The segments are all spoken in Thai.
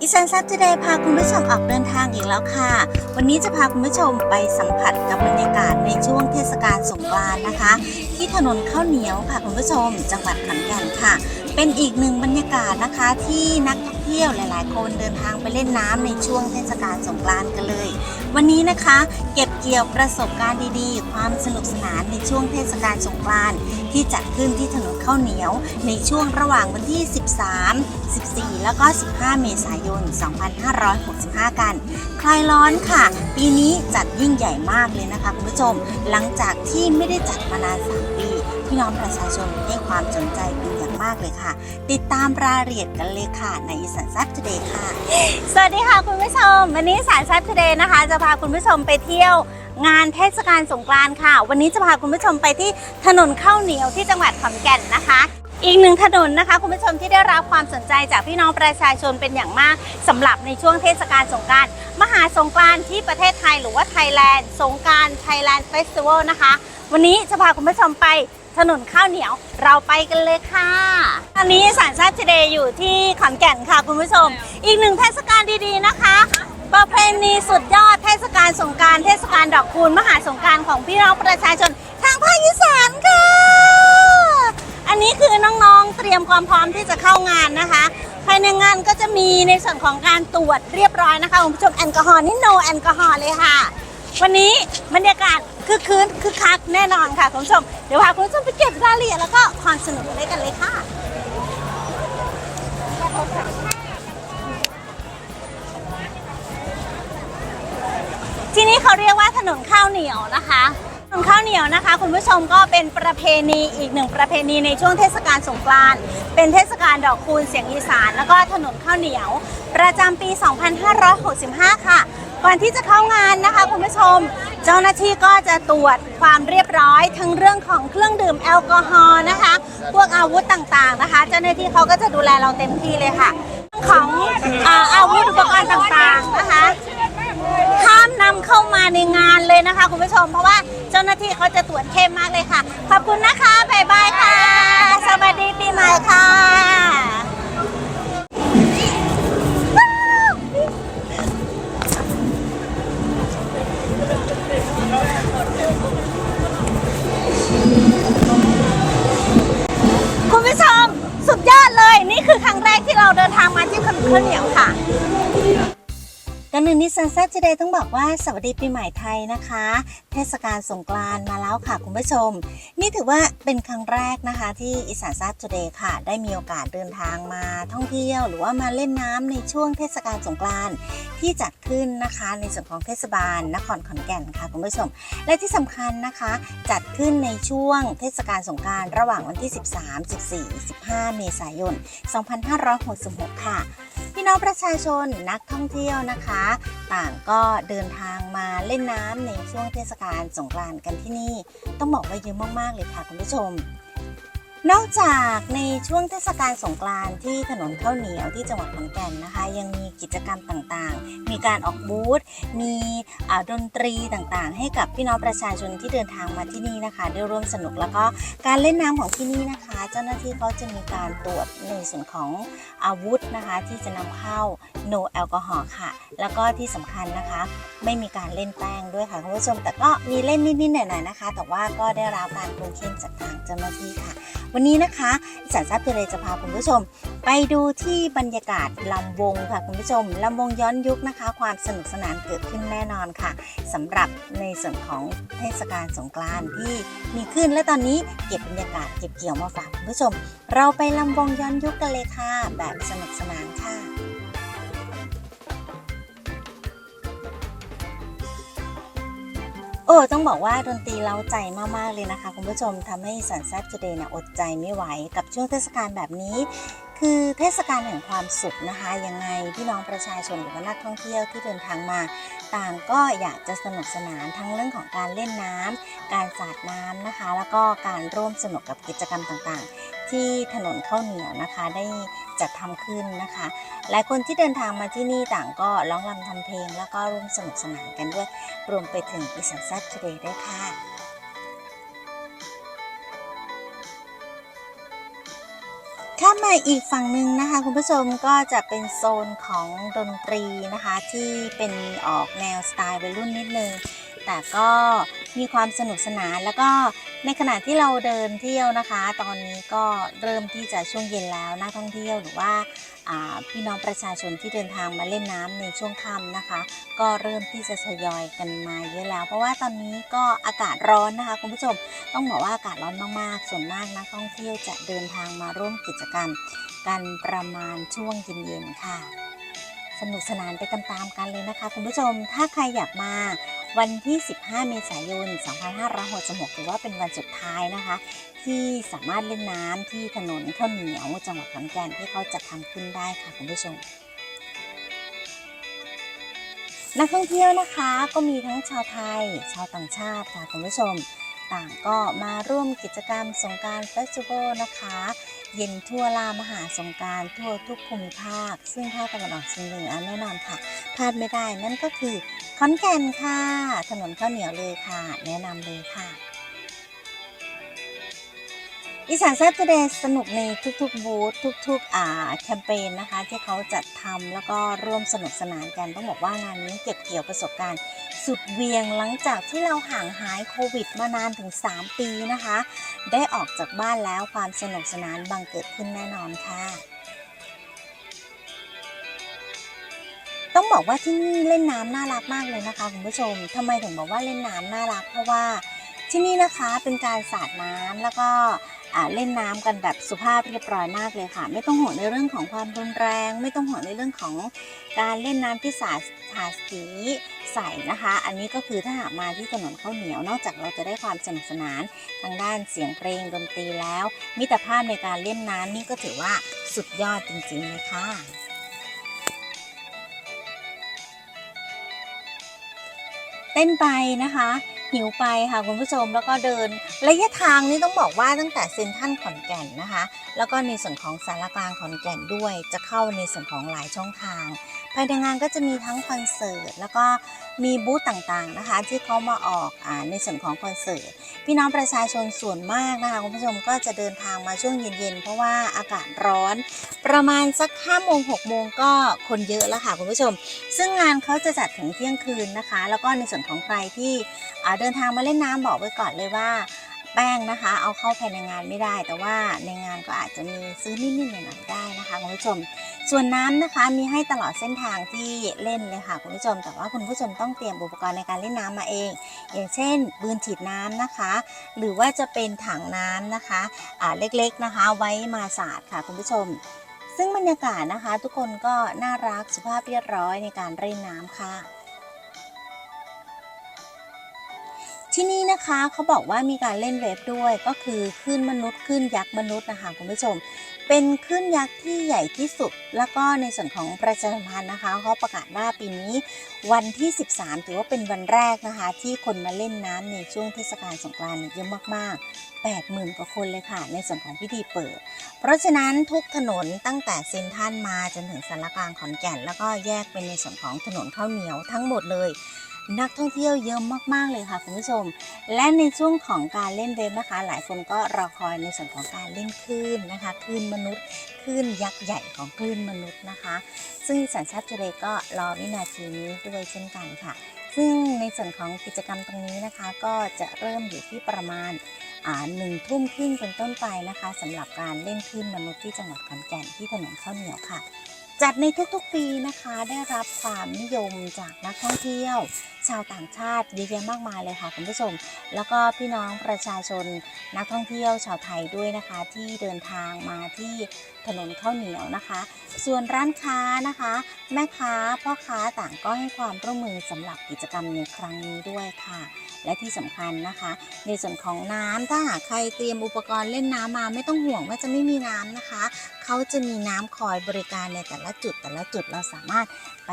อีสันซับจะได้พาคุณผู้ชมออกเดินทางอีกแล้วค่ะ วันนี้จะพาคุณผู้ชมไปสัมผัสกับบรรยากาศในช่วงเทศกาลสงกรานต์นะคะ ที่ถนนข้าวเหนียวค่ะคุณผู้ชม จังหวัดขอนแก่นค่ะ เป็นอีกหนึ่งบรรยากาศนะคะที่นักท่องเที่ยวหลาย ๆ คนเดินทางไปเล่นน้ำในช่วงเทศกาลสงกรานต์กันเลย วันนี้นะคะ เก็บเกี่ยวประสบการณ์ดี ๆ ความสนุกสนานในช่วงเทศกาลสงกรานต์ ที่จัดขึ้นที่ถนนข้าวเหนียว ในช่วงระหว่างวันที่ 13 14 แล้วก็ 15 เมษายน 2565 กัน คลายร้อนค่ะ ปีนี้จัดยิ่งใหญ่มากเลยนะคะคุณผู้ชม หลังจากที่ไม่ได้จัดมานาน 3 ปี พี่น้องประชาชนให้ความสนใจเป็นากเลยค่ะ ติดตามรายละเอียดกันเลยค่ะ ในอีสันซับ Today ค่ะ สวัสดีค่ะคุณผู้ชม วันนี้สายซับ Today นะคะ จะพาคุณผู้ชมไปเที่ยวงานเทศกาลสงกรานต์ค่ะ วันนี้จะพาคุณผู้ชมไปที่ถนนข้าวเหนียวที่จังหวัดขอนแก่นนะคะอีกหนึ่งถนนนะคะ คุณผู้ชมที่ได้รับความสนใจจากพี่น้องประชาชนเป็นอย่างมากสำหรับในช่วงเทศกาลสงกรานมหาสงกรานที่ประเทศไทยหรือว่าไทยแลนด์สงกรารไทยแลนด์เฟสติวัลนะคะ วันนี้จะพาคุณผู้ชมไป ถนนข้าวเหนียวเราไปกันเลยค่ะตอนนี้สารซาบเดย์อยู่ที่ขอนแก่นค่ะคุณผู้ชม อีกหนึ่งเทศกาลดีๆนะคะ ประเพณีสุดยอดเทศกาลสงการเทศกาลดอกคูณมหาสงการของพี่น้องประชาชนทางภาคอีสานค่ะ อันนี้คือน้องๆเตรียมความพร้อมที่จะเข้างานนะคะภายในงานก็จะมีในส่วนของการตรวจเรียบร้อยนะคะคุณผู้ชมแอลกอฮอล์นี่ no แอลกอฮอล์เลยค่ะ วันนี้บรรยากาศ คือคืนคือคักแน่นอนค่ะคุณผู้ชม เดี๋ยวพาคุณผู้ชมไปเก็บรายละเอียดแล้วก็ความสนุกกันเลยกันเลยค่ะที่นี่เขาเรียกว่าถนนข้าวเหนียวนะคะถนนข้าวเหนียวนะคะ คุณผู้ชมก็เป็นประเพณีอีกหนึ่งประเพณีในช่วงเทศกาลสงกรานต์เป็นเทศกาลดอกคูณเสียงอีสาน แล้วก็ถนนข้าวเหนียว ประจำปี 2565 ค่ะ ก่อนที่จะเข้างานนะคะคุณผู้ชม เจ้าหน้าที่ก็จะตรวจความเรียบร้อย ทั้งเรื่องของเครื่องดื่มแอลกอฮอล์นะคะ พวกอาวุธต่างๆนะคะ เจ้าหน้าที่เขาก็จะดูแลเราเต็มที่เลยค่ะเรื่องของอาอาวุธอุปกรณ์ต่างๆนะคะห้ามนำเข้ามาในงานเลยนะคะ คุณผู้ชม เพราะว่าเจ้าหน้าที่เขาจะตรวจเข้มมากเลยค่ะ ขอบคุณนะคะ บ๊ายบายค่ะ สวัสดีปีใหม่ค่ะ ข้าวเหนียวค่ะกันหนึ่งนิสันแซดเจเดย์ต้องบอกว่าสวัสดีปีใหม่ไทยนะคะ เทศกาลสงกรานต์มาแล้วค่ะคุณผู้ชม นี่ถือว่าเป็นครั้งแรกนะคะที่อีสานซัดเจเดย์ค่ะ ได้มีโอกาสเดินทางมาท่องเที่ยว หรือว่ามาเล่นน้ำในช่วงเทศกาลสงกรานต์ที่จัดขึ้นนะคะในส่วนของเทศบาลนครขอนแก่นค่ะคุณผู้ชม และที่สำคัญนะคะ จัดขึ้นในช่วงเทศกาลสงกรานต์ระหว่างวันที่ 13 14 15 เมษายน 2566 ค่ะ พี่น้องประชาชนนักท่องเที่ยวนะคะ ต่างก็เดินทางมาเล่นน้ำในช่วงเทศกาลสงกรานต์กันที่นี่ ต้องบอกว่าเยอะมากๆเลยค่ะคุณผู้ชม นอกจากในช่วงเทศกาลสงกรานต์ที่ถนนข้าวเหนียวที่จังหวัดขอนแก่นนะคะ ยังมีกิจกรรมต่างๆ มีการออกบูธ มีดนตรีต่างๆ ให้กับพี่น้องประชาชนที่เดินทางมาที่นี่นะคะ ได้ร่วมสนุกแล้วก็การเล่นน้ำของที่นี่นะคะ เจ้าหน้าที่เขาจะมีการตรวจในส่วนของอาวุธนะคะ ที่จะนำเข้า no แอลกอฮอล์ค่ะ แล้วก็ที่สำคัญนะคะ ไม่มีการเล่นแป้งด้วยค่ะคุณผู้ชมแต่ก็มีเล่นนิดๆหน่อยๆนะคะ แต่ว่าก็ได้รับการคุ้มเข้มจากทางเจ้าหน้าที่ค่ะ วันนี้นะคะสารทรัพย์เจริญจะพาคุณผู้ชม ไปดูที่บรรยากาศลำวงค่ะคุณผู้ชมลำวงย้อนยุคนะคะ ความสนุกสนานเกิดขึ้นแน่นอนค่ะสำหรับในส่วนของเทศกาลสงกรานต์ที่มีขึ้นและตอนนี้เก็บบรรยากาศเก็บเกี่ยวมาฝากคุณผู้ชม เราไปลำวงย้อนยุคกันเลยค่ะ แบบสนุกสนานค่ะ โอ้ต้องบอกว่าดนตรีเร้าใจมาก ๆ เลยนะคะ คุณผู้ชมทำให้สันแซ t จูเดย์เนี่ยอดใจไม่ไหวกับช่วงเทศกาลแบบนี้ คือเทศกาลแห่งความสุขนะคะ ยังไงพี่น้องประชาชนหรือว่านักท่องเที่ยวที่เดินทางมา ต่างก็อยากจะสนุกสนานทั้งเรื่องของการเล่นน้ำการสาดน้ำนะคะ แล้วก็การร่วมสนุกกับกิจกรรมต่างๆ ที่ถนนข้าวเหนียวนะคะ ได้จัดทำขึ้นนะคะ หลายคนที่เดินทางมาที่นี่ต่างก็ร้องรำทำเพลง แล้วก็ร่วมสนุกสนานกันด้วย รวมไปถึงอีสานแซดทูเดย์ด้วยค่ะค่มาอีกฝั่งหนึ่งนะคะ คุณผู้ชมก็จะเป็นโซนของดนตรีนะคะ ที่เป็นออกแนวสไตล์วัยรุ่นนิดนึง แต่ก็มีความสนุกสนานแล้วก็ ในขณะที่เราเดินเที่ยวนะคะ ตอนนี้ก็เริ่มที่จะช่วงเย็นแล้วนักท่องเที่ยวหรือว่าพี่น้องประชาชนที่เดินทางมาเล่นน้ำในช่วงค่ำนะคะ ก็เริ่มที่จะทยอยกันมาเยอะแล้ว เพราะว่าตอนนี้ก็อากาศร้อนนะคะ คุณผู้ชมต้องบอกว่าอากาศร้อนมากๆ ส่วนมากนักท่องเที่ยวจะเดินทางมาร่วมกิจกรรม กันประมาณช่วงเย็นๆค่ะ สนุกสนานไปตามๆกันเลยนะคะ คุณผู้ชมถ้าใครอยากมา วันที่ 15 เมษายน 2566ถือว่าเป็นวันสุดท้ายนะคะ ที่สามารถเล่นน้ำที่ถนนข้าวเหนียวจังหวัดขอนแก่นที่เขาจัดทำขึ้นได้ค่ะคุณผู้ชมนักท่องเที่ยวนะคะก็มีทั้งชาวไทย ชาวต่างชาติค่ะคุณผู้ชม ต่างก็มาร่วมกิจกรรมสงการเฟสติวัลนะคะ เย็นทั่วลามหาสงการทั่วทุกภูมิภาค ซึ่งภาคตะวันออกเฉียงเหนือแน่นอนค่ะพลาดไม่ได้นั่นก็คือขอนแก่นค่ะ ถนนข้าวเหนียวเลยค่ะ แนะนำเลยค่ะ อีสานแซตเดย์สนุกในทุกๆบูธทุกๆอ่าแคมเปญนะคะ ที่เขาจัดทำแล้วก็ร่วมสนุกสนานกัน ต้องบอกว่างานนี้เก็บเกี่ยวประสบการณ์ สุดเวียงหลังจากที่เราห่างหายโควิดมานานถึง 3 ปีนะคะ ได้ออกจากบ้านแล้วความสนุกสนานบังเกิดขึ้นแน่นอนค่ะต้องบอกว่าที่นี่เล่นน้ำน่ารักมากเลยนะคะคุณผู้ชมทำไมถึงบอกว่าเล่นน้ำน่ารัก เพราะว่าที่นี่นะคะเป็นการสาดน้ำแล้วก็ เล่นน้ำกันแบบสุภาพเรียบร้อยมากเลยค่ะ ไม่ต้องห่วงในเรื่องของความรุนแรง ไม่ต้องห่วงในเรื่องของการเล่นน้ำที่สาดสาดสีใส่นะคะ อันนี้ก็คือถ้าหากมาที่ถนนข้าวเหนียวนอกจากเราจะได้ความสนุกสนานทางด้านเสียงเพลงดนตรีแล้ว มิตรภาพในการเล่นน้ำนี่ก็ถือว่าสุดยอดจริงๆเลยค่ะเต้นไปนะคะ หิวไปค่ะคุณผู้ชมแล้วก็เดิน ระยะทางนี่ต้องบอกว่าตั้งแต่เซนทันขอนแก่นนะคะ แล้วก็ในส่วนของสารกลางขอนแก่นด้วย จะเข้าในส่วนของหลายช่องทาง ภายในงานก็จะมีทั้งคอนเสิร์ตแล้วก็มีบูธต่างๆนะคะ ที่เขามาออกอาในส่วนของคอนเสิร์ตพี่น้องประชาชนส่วนมากนะคะคุณผู้ชมก็จะเดินทางมาช่วงเย็นๆ เพราะว่าอากาศร้อน ประมาณสัก5โมง6โมงก็คนเยอะแล้วค่ะคุณผู้ชม ซึ่งงานเขาจะจัดถึงเที่ยงคืนนะคะ แล้วก็ในส่วนของใครที่อ่าเดินทางมาเล่นน้ำบอกไว้ก่อนเลยว่า แป้งนะคะ เอาเข้าภายในงานไม่ได้ แต่ว่าในงานก็อาจจะมีซื้อนิดๆหน่อยๆได้นะคะคุณผู้ชม ส่วนน้ำนะคะมีให้ตลอดเส้นทางที่เล่นเลยค่ะคุณผู้ชม แต่ว่าคุณผู้ชมต้องเตรียมอุปกรณ์ในการเล่นน้ำมาเอง อย่างเช่นปืนฉีดน้ำนะคะ หรือว่าจะเป็นถังน้ำนะคะอ่าเล็กๆนะคะ ไว้มาสาดค่ะคุณผู้ชม ซึ่งบรรยากาศนะคะ ทุกคนก็น่ารักสุภาพเรียบร้อยในการเล่นน้ำค่ะ ที่นี่นะคะเขาบอกว่ามีการเล่นเวฟด้วยก็คือคลื่นมนุษย์คลื่นยักษ์มนุษย์นะคะคุณผู้ชม เป็นคลื่นยักษ์ที่ใหญ่ที่สุด แล้วก็ในส่วนของประชาสัมพันธ์นะคะเขาประกาศว่าปีนี้วันที่ 13 ถือว่าเป็นวันแรกนะคะ ที่คนมาเล่นน้ำในช่วงเทศกาลสงกรานต์เยเยอะมากๆ80,000กว่าคนเลยค่ะ ในส่วนของพิธีเปิด เพราะฉะนั้นทุกถนนตั้งแต่เซ็นทรัลมาจนถึงสารกลางขอนแก่น แล้วก็แยกเป็นในส่วนของถนนข้าวเหนียวทั้งหมดเลย นักท่องเที่ยวเยอะมากๆเลยค่ะคุณผู้ชม และในช่วงของการเล่นเวฟนะคะ หลายคนก็รอคอยในส่วนของการเล่นคลื่นนะคะคลื่นมนุษย์คลื่นยักษ์ใหญ่ของคลื่นมนุษย์นะคะ ซึ่งสัญชาติทะเลก็รอวินาทีนี้ด้วยเช่นกันค่ะ ซึ่งในส่วนของกิจกรรมตรงนี้นะคะ ก็จะเริ่มอยู่ที่ประมาณหนึ่งทุ่มครึ่งเป็นต้นไปนะคะสำหรับการเล่นคลื่นมนุษย์ที่จังหวัดขอนแก่นที่ถนนข้าวเหนียวค่ะ จัดในทุกๆปีนะคะได้รับความนิยมจากนักท่องเที่ยว ชาวต่างชาติเยอะแยะมากมายเลยค่ะคุณผู้ชม แล้วก็พี่น้องประชาชนนักท่องเที่ยวชาวไทยด้วยนะคะ ที่เดินทางมาที่ถนนข้าวเหนียวนะคะ ส่วนร้านค้านะคะ แม่ค้าพ่อค้าต่างก็ให้ความร่วมมือสำหรับกิจกรรมในครั้งนี้ด้วยค่ะ และที่สำคัญนะคะ ในส่วนของน้ำถ้าหากใครเตรียมอุปกรณ์เล่นน้ำมาไม่ต้องห่วงว่าจะไม่มีน้ำนะคะ เขาจะมีน้ำคอยบริการในแต่ละจุด แต่ละจุดเราสามารถไป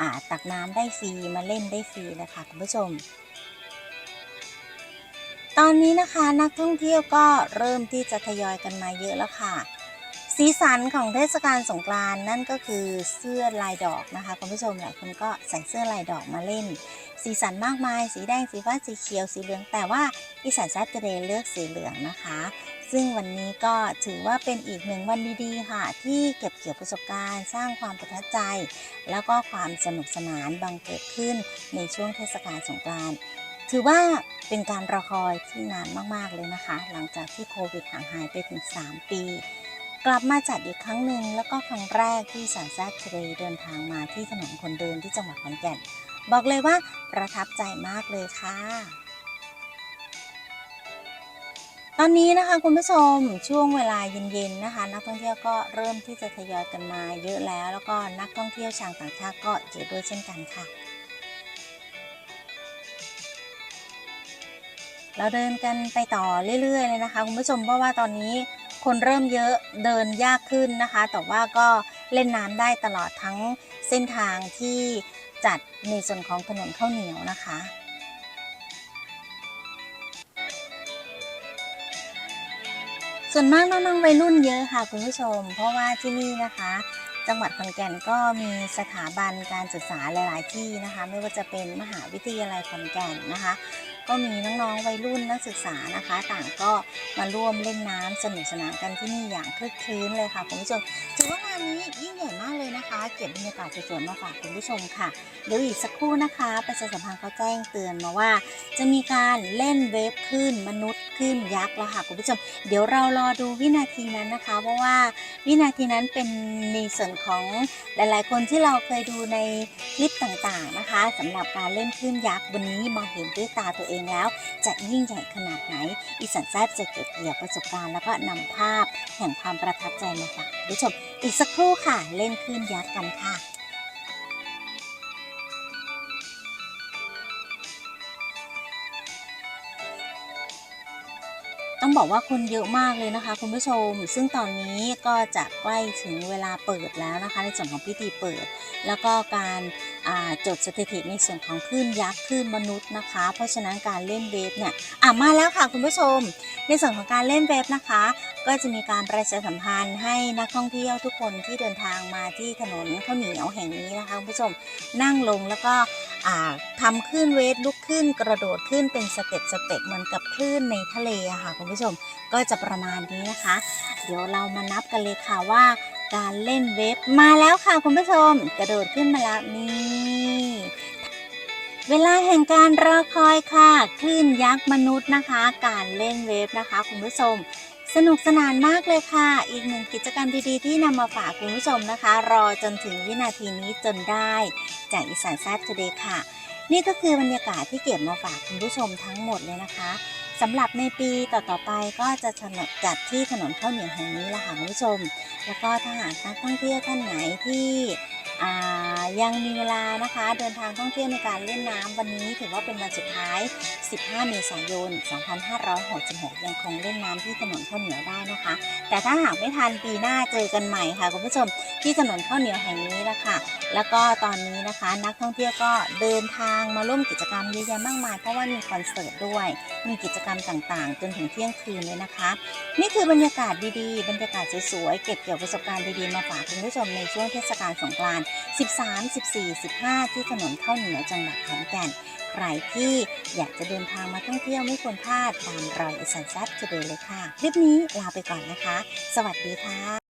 อาตักน้ำได้ฟรีมาเล่นได้ฟรีเลยค่ะคุณผู้ชมตอนนี้นะคะนักท่องเที่ยวก็เริ่มที่จะทยอยกันมาเยอะแล้วค่ะ สีสันของเทศกาลสงกรานนั่นก็คือเสื้อลายดอกนะคะคุณผู้ชมหลายคนก็ใส่เสื้อลายดอกมาเล่น สีสันมากมาย สีแดง สีฟ้า สีเขียว สีเหลือง แต่ว่าอีสานแซดเดย์เลือกสีเหลืองนะคะ ซึ่งวันนี้ก็ถือว่าเป็นอีกหนึ่งวันดีๆ ค่ะ ที่เก็บเกี่ยวประสบการณ์ สร้างความประทับใจ แล้วก็ความสนุกสนานบังเกิดขึ้นในช่วงเทศกาลสงกรานต์ถือว่าเป็นการรอคอยที่นานมากๆเลยนะคะ หลังจากที่โควิดห่างหายไปถึง 3 ปี กลับมาจัดอีกครั้งหนึ่งแล้วก็ครั้งแรกที่สารแซดทะเลเดินทางมาที่ถนนคนเดินที่จังหวัดขอนแก่น บอกเลยว่าประทับใจมากเลยค่ะ ตอนนี้นะคะคุณผู้ชมช่วงเวลาเย็นๆนะคะ นักท่องเที่ยวก็เริ่มที่จะทยอยกันมาเยอะแล้ว แล้วก็นักท่องเที่ยวชาวต่างชาติก็เยอะด้วยเช่นกันค่ะเราเดินกันไปต่อเรื่อยๆเลยนะคะคุณผู้ชมเพราะว่าตอนนี้คนเริ่มเยอะเดินยากขึ้นนะคะ แต่ว่าก็เล่นน้ำได้ตลอดทั้งเส้นทางที่ จัดในส่วนของถนนข้าวเหนียวนะคะ ส่วนมากน้องๆวัยรุ่นเยอะค่ะคุณผู้ชม เพราะว่าที่นี่นะคะ จังหวัดขอนแก่นก็มีสถาบันการศึกษาหลาย ๆ ที่นะคะ ไม่ว่าจะเป็นมหาวิทยาลัยขอนแก่นนะคะ ก็มีน้องๆวัยรุ่นนักศึกษานะคะ ต่างก็มาร่วมเล่นน้ำสนุกสนานกันที่นี่อย่างคลึกคลื้นเลยค่ะคุณผู้ชมถือว่างานนี้ยิ่งใหญ่มากเลยนะคะ เก็บบรรยากาศสวยๆมาฝากคุณผู้ชมค่ะเดี๋ยวอีกสักครู่นะคะประชาสัมพันธ์เขาแจ้งเตือนมาว่า จะมีการเล่นเวฟคลื่นมนุษย์คลื่นยักษ์แล้วค่ะคุณผู้ชม เดี๋ยวเรารอดูวินาทีนั้นนะคะ เพราะว่าวินาทีนั้นเป็นในส่วนของหลายๆ คนที่เราเคยดูในคลิปต่างๆนะคะสำหรับการเล่นคลื่นยักษ์วันนี้มาเห็นด้วยตาตัวเองแล้ว จะยิ่งใหญ่ขนาดไหน อีสันแซบจะเก็บเกี่ยวประสบการณ์แล้วก็นำภาพ แห่งความประทับใจมาฝากผู้ชมอีกสักครู่ค่ะ เล่นคลื่นยักษ์กันค่ะ บอกว่าคนเยอะมากเลยนะคะ คุณผู้ชม ซึ่งตอนนี้ก็จะใกล้ถึงเวลาเปิดแล้วนะคะ ในส่วนของพิธีเปิด แล้วก็การาจดสถิติในส่วนของคลื่นยักษ์คลื่นมนุษย์นะคะ เพราะฉะนั้นการเล่นเวฟเนี่ยอะมาแล้วค่ะคุณผู้ชม ในส่วนของการเล่นเวฟนะคะ ก็จะมีการประชาสัมพันธ์ให้นักท่องเที่ยวทุกคนที่เดินทางมาที่ถนนข้าวเหนียวแห่งนี้นะคะคุณผู้ชมนั่งลงแล้วก็่าทำคลื่นเวฟลุกขึ้นกระโดดขึ้นเป็นสเต็ปสเต็ปเหมือนกับคลื่นในทะเลค่ะคุณผู้ชมก็จะประมาณนี้นะคะ เดี๋ยวเรามานับกันเลยค่ะว่า การเล่นเวฟมาแล้วค่ะคุณผู้ชม กระโดดขึ้นมาแล้วนี่เวลาแห่งการรอคอยค่ะ คลื่นยักษ์มนุษย์นะคะ การเล่นเวฟนะคะ คุณผู้ชม สนุกสนานมากเลยค่ะ อีกหนึ่งกิจกรรมดีๆ ที่นำมาฝากคุณผู้ชมนะคะ รอจนถึงวินาทีนี้จนได้ จากอีสานแซดทูเดย์ค่ะ นี่ก็คือบรรยากาศที่เก็บมาฝากคุณผู้ชมทั้งหมดเลยนะคะสำหรับในปีต่อๆไปก็จะถนจัดที่ถนนข้าวเหนียวแห่งนี้แหละค่ะคุณผู้ชม แล้วก็ถ้าหากนักท่องเที่ยวท่านไหนที่อ่า ยังมีเวลานะคะ เดินทางท่องเที่ยวในการเล่นน้ำวันนี้ถือว่าเป็นวันสุดท้าย 15 เมษายน 2566 ยังคงเล่นน้ำที่ถนนข้าวเหนียวได้นะคะ แต่ถ้าหากไม่ทันปีหน้าเจอกันใหม่ค่ะคุณผู้ชมที่ถนนข้าวเหนียวแห่งนี้ละค่ะ แล้วก็ตอนนี้นะคะ นักท่องเที่ยวก็เดินทางมาร่วมกิจกรรมเยอะแยะมากมายเพราะว่ามีคอนเสิร์ตด้วย มีกิจกรรมต่างๆ จนถึงเที่ยงคืนเลยนะคะ นี่คือบรรยากาศดีๆ บรรยากาศสวยๆ เก็บเกี่ยวประสบการณ์ดีๆ มาฝากคุณผู้ชมในช่วงเทศกาลสงกรานต์13 14 15 ที่ถนนข้าวเหนียวจังหวัดขอนแก่น ใครที่อยากจะเดินทางมาท่องเที่ยวไม่ควรพลาดตามรอยอิสันแซดจะเดเลยค่ะ คลิปนี้ลาไปก่อนนะคะ สวัสดีค่ะ